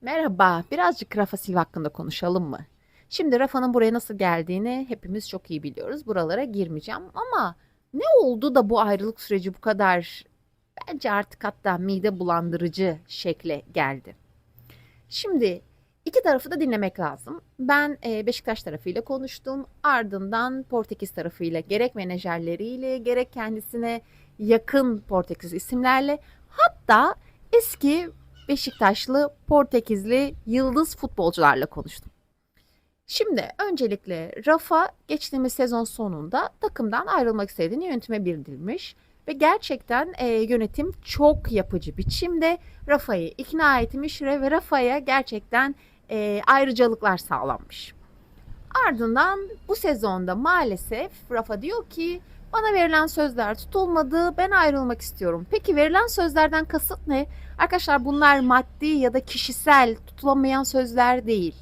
Merhaba, birazcık Rafa Silva hakkında konuşalım mı? Şimdi Rafa'nın buraya nasıl geldiğini hepimiz çok iyi biliyoruz. Buralara girmeyeceğim ama ne oldu da bu ayrılık süreci bu kadar bence artık hatta mide bulandırıcı şekle geldi. Şimdi iki tarafı da dinlemek lazım. Ben e, Beşiktaş tarafıyla konuştum. Ardından Portekiz tarafıyla gerek menajerleriyle gerek kendisine yakın Portekiz isimlerle hatta eski Beşiktaşlı, Portekizli yıldız futbolcularla konuştum. Şimdi öncelikle Rafa geçtiğimiz sezon sonunda takımdan ayrılmak istediğini yönetime bildirmiş ve gerçekten e, yönetim çok yapıcı biçimde Rafa'yı ikna etmiş ve Rafa'ya gerçekten e, ayrıcalıklar sağlanmış. Ardından bu sezonda maalesef Rafa diyor ki bana verilen sözler tutulmadı ben ayrılmak istiyorum. Peki verilen sözlerden kasıt ne? Arkadaşlar bunlar maddi ya da kişisel tutulamayan sözler değil.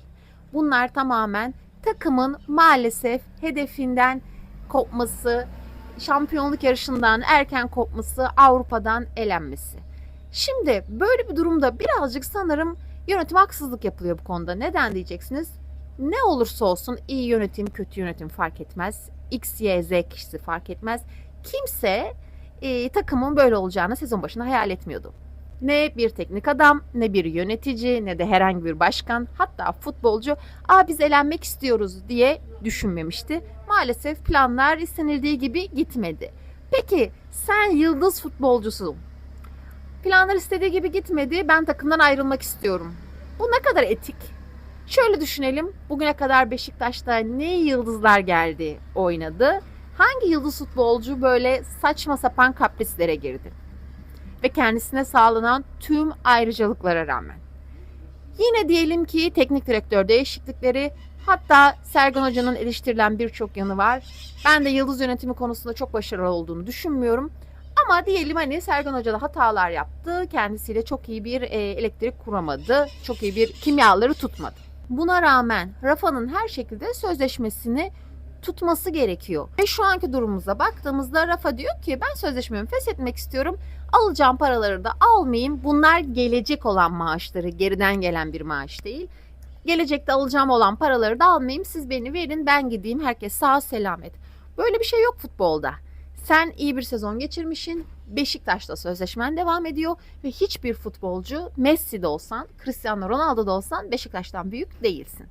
Bunlar tamamen takımın maalesef hedefinden kopması, şampiyonluk yarışından erken kopması, Avrupa'dan elenmesi. Şimdi böyle bir durumda birazcık sanırım yönetim haksızlık yapılıyor bu konuda. Neden diyeceksiniz? Ne olursa olsun iyi yönetim, kötü yönetim fark etmez. X, Y, Z kişisi fark etmez. Kimse e, takımın böyle olacağını sezon başında hayal etmiyordu. Ne bir teknik adam, ne bir yönetici, ne de herhangi bir başkan, hatta futbolcu, "Aa biz elenmek istiyoruz." diye düşünmemişti. Maalesef planlar istenildiği gibi gitmedi. Peki sen yıldız futbolcusun. Planlar istediği gibi gitmedi. Ben takımdan ayrılmak istiyorum. Bu ne kadar etik? Şöyle düşünelim. Bugüne kadar Beşiktaş'ta ne yıldızlar geldi, oynadı? Hangi yıldız futbolcu böyle saçma sapan kaprislere girdi? Ve kendisine sağlanan tüm ayrıcalıklara rağmen. Yine diyelim ki teknik direktör değişiklikleri hatta Sergen Hoca'nın eleştirilen birçok yanı var. Ben de yıldız yönetimi konusunda çok başarılı olduğunu düşünmüyorum. Ama diyelim hani Sergen Hoca da hatalar yaptı. Kendisiyle çok iyi bir e, elektrik kuramadı. Çok iyi bir kimyaları tutmadı. Buna rağmen Rafa'nın her şekilde sözleşmesini tutması gerekiyor. Ve şu anki durumumuza baktığımızda Rafa diyor ki ben sözleşmemi feshetmek istiyorum. Alacağım paraları da almayayım. Bunlar gelecek olan maaşları, geriden gelen bir maaş değil. Gelecekte alacağım olan paraları da almayayım. Siz beni verin, ben gideyim. Herkes sağ selamet. Böyle bir şey yok futbolda. Sen iyi bir sezon geçirmişsin. Beşiktaş'ta sözleşmen devam ediyor ve hiçbir futbolcu Messi de olsan, Cristiano Ronaldo da olsan Beşiktaş'tan büyük değilsin.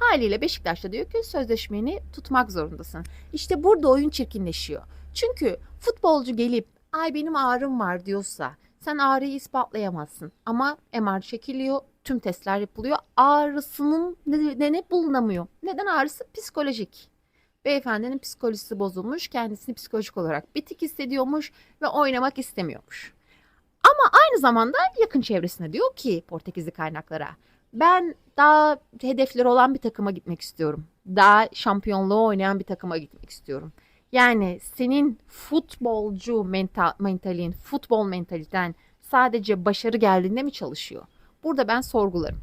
Haliyle Beşiktaş'ta diyor ki sözleşmeni tutmak zorundasın. İşte burada oyun çirkinleşiyor. Çünkü futbolcu gelip ay benim ağrım var diyorsa sen ağrıyı ispatlayamazsın. Ama MR çekiliyor, tüm testler yapılıyor. Ağrısının nedeni bulunamıyor. Neden ağrısı? Psikolojik. Beyefendinin psikolojisi bozulmuş, kendisini psikolojik olarak bitik hissediyormuş ve oynamak istemiyormuş. Ama aynı zamanda yakın çevresine diyor ki Portekizli kaynaklara ben daha hedefleri olan bir takıma gitmek istiyorum. Daha şampiyonluğu oynayan bir takıma gitmek istiyorum. Yani senin futbolcu mental, mentalin, futbol mentaliten sadece başarı geldiğinde mi çalışıyor? Burada ben sorgularım.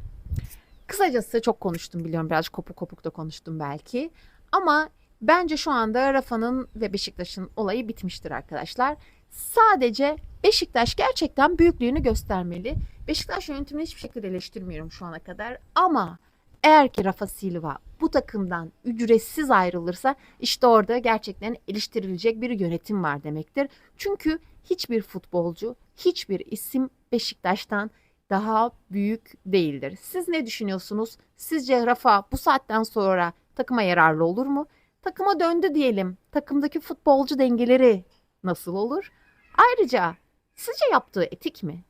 Kısacası çok konuştum biliyorum birazcık kopuk kopuk da konuştum belki. Ama bence şu anda Rafa'nın ve Beşiktaş'ın olayı bitmiştir arkadaşlar. Sadece Beşiktaş gerçekten büyüklüğünü göstermeli. Beşiktaş yönetimini hiçbir şekilde eleştirmiyorum şu ana kadar ama eğer ki Rafa Silva bu takımdan ücretsiz ayrılırsa işte orada gerçekten eleştirilecek bir yönetim var demektir. Çünkü hiçbir futbolcu, hiçbir isim Beşiktaş'tan daha büyük değildir. Siz ne düşünüyorsunuz? Sizce Rafa bu saatten sonra takıma yararlı olur mu? Takıma döndü diyelim. Takımdaki futbolcu dengeleri nasıl olur? Ayrıca sizce yaptığı etik mi?